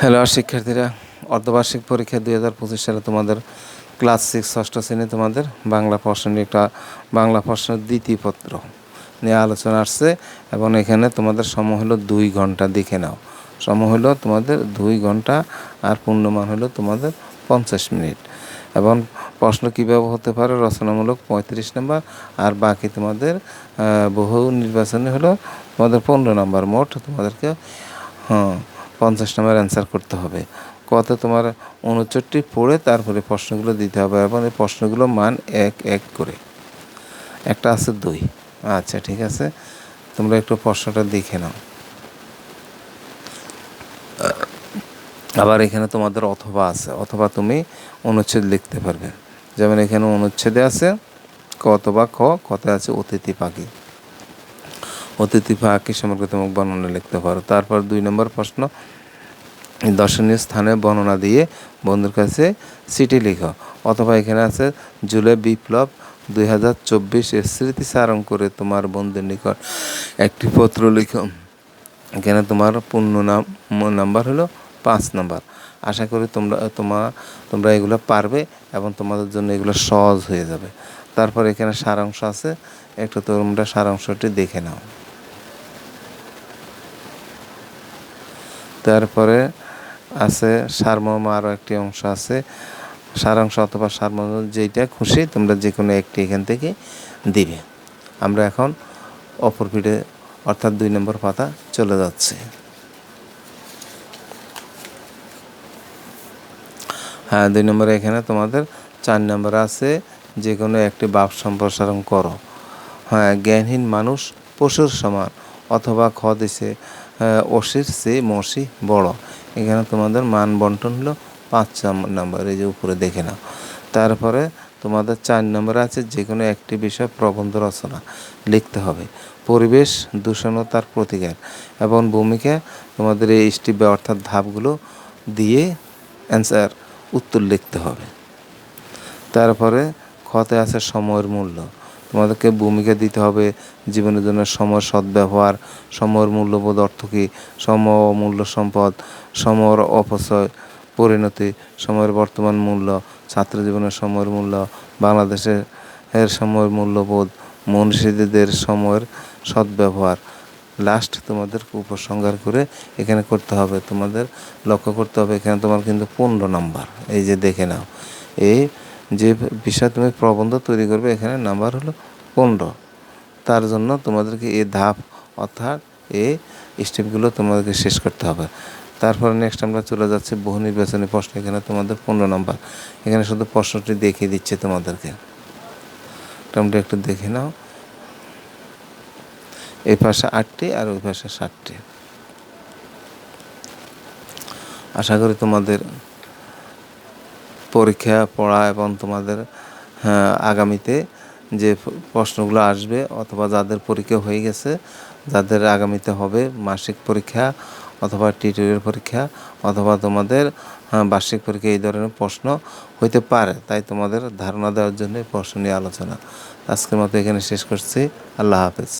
Hello শিক্ষার্থীরা। অর্ধবার্ষিক পরীক্ষা দুই হাজার পঁচিশ সালে তোমাদের ক্লাস সিক্স ষষ্ঠ শ্রেণি তোমাদের বাংলা প্রশ্ন একটা বাংলা প্রশ্নের দ্বিতীয় পত্র নিয়ে আলোচনা আসছে এবং এখানে তোমাদের সময় হলো দুই ঘণ্টা দেখে নাও। সময় হলো তোমাদের দুই ঘণ্টা আর পূর্ণমান হলো তোমাদের পঞ্চাশ মিনিট। এবং প্রশ্ন কীভাবে হতে পারে? রচনামূলক পঁয়ত্রিশ নম্বর আর বাকি তোমাদের বহু নির্বাচনে হলো তোমাদের পনেরো নম্বর মোট তোমাদেরকে হ্যাঁ পঞ্চাশ নম্বর অ্যান্সার করতে হবে। কত তোমার উনচট্টি পড়ে তারপরে প্রশ্নগুলো দিতে হবে এবং এই প্রশ্নগুলো মান এক এক করে। একটা আছে দুই। আচ্ছা ঠিক আছে। তোমরা একটু প্রশ্নটা দেখে নাও। আবার এখানে তোমাদের অথবা আছে, অথবা তুমি অনুচ্ছেদ লিখতে পারবে। যেমন এখানে অনুচ্ছেদে আছে, ক অথবা খ, কতে আছে অতিথি পাখি। অতিথি পাখি সম্পর্কে তোমাকে বর্ণনা লিখতে পারো। তারপর দুই নম্বর প্রশ্ন দর্শনীয় স্থানে বর্ণনা দিয়ে বন্ধুর কাছে চিঠি লিখো। অথবা এখানে আছে, জুলাই বিপ্লব দুই হাজার চব্বিশ স্মৃতিচারণ করে তোমার বন্ধুর নিকট একটি পত্র লিখো। এখানে তোমার পূর্ণ নাম, নাম্বার হলো পাঁচ নাম্বার। আশা করি তোমরা তোমার তোমরা এগুলো পারবে এবং তোমাদের জন্য এগুলো সহজ হয়ে যাবে। তারপর এখানে সারাংশ আছে, একটু তোমরা সারাংশটি দেখে নাও। তারপরে আছে, সারমর্ম আরও একটি অংশ আছে। সারাংশ অথবা সারমর্ম যেটা খুশি তোমরা যে কোনো একটি এখান থেকে দিবে। আমরা এখন অপর পিঠে অর্থাৎ দুই নম্বর পাতা চলে যাচ্ছে। হ্যাঁ দুই নম্বরে এখানে তোমাদের চার নম্বর আছে যে কোনো একটি বাপ সম্প্রসারণ করো। হ্যাঁ জ্ঞানহীন মানুষ পশুর সমান। অথবা খ দিছে অসির সে মসি বড়। এখানে তোমাদের মান বন্টন হলো পাঁচ নম্বর, এই যে উপরে দেখে নাও। তারপরে তোমাদের চার নম্বরে আছে যে কোনো একটি বিষয় প্রবন্ধ রচনা লিখতে হবে। পরিবেশ, দূষণ ও তার প্রতিকার এবং ভূমিকা তোমাদের এই স্টিপ অর্থাৎ ধাপগুলো দিয়ে অ্যান্সার, উত্তর লিখতে হবে। তারপরে খতে আছে সময়ের মূল্য। তোমাদেরকে ভূমিকা দিতে হবে জীবনের জন্য সময় সদ্ব্যবহার সময়ের মূল্যবোধ অর্থ কী? সময় ও মূল্য সম্পদ সময়ের অপচয়, পরিণতি, সময়ের বর্তমান মূল্য, ছাত্র জীবনের সময়ের মূল্য, বাংলাদেশের এর সময়ের মূল্যবোধ, মনীষীদের সময়ের সদ্ব্যবহার। লাস্ট তোমাদের উপসংহার করে এখানে করতে হবে, তোমাদের লক্ষ্য করতে হবে এখানে তোমার কিন্তু পনেরো নাম্বার, এই যে দেখে নাও। এই যে বিষয় তুমি প্রবন্ধ তৈরি করবে, এখানে নাম্বার হলো পনেরো। তার জন্য তোমাদেরকে এই ধাপ অর্থাৎ এই স্টেপগুলো তোমাদেরকে শেষ করতে হবে। তারপরে নেক্সট আমরা চলে যাচ্ছি, বহু নির্বাচনী প্রশ্ন, এখানে তোমাদের পনেরো নাম্বার এখানে শুধু প্রশ্নটি দেখিয়ে দিচ্ছে তোমাদেরকে। তোমরা একটু দেখে নাও। এই পাশে আটটি আর ওই পাশে ষাটটি আশা করি তোমাদের পরীক্ষা পড়া এবং তোমাদের হ্যাঁ, আগামীতে যে প্রশ্নগুলো আসবে অথবা যাদের পরীক্ষা হয়ে গেছে যাদের আগামীতে হবে মাসিক পরীক্ষা অথবা টিউটোরিয়াল পরীক্ষা অথবা তোমাদের হ্যাঁ, বার্ষিক পরীক্ষা এই ধরনের প্রশ্ন হইতে পারে। তাই তোমাদের ধারণা দেওয়ার জন্য প্রশ্ন নিয়ে আলোচনা। আজকের মতো এখানে শেষ করছি। আল্লাহ হাফেজ।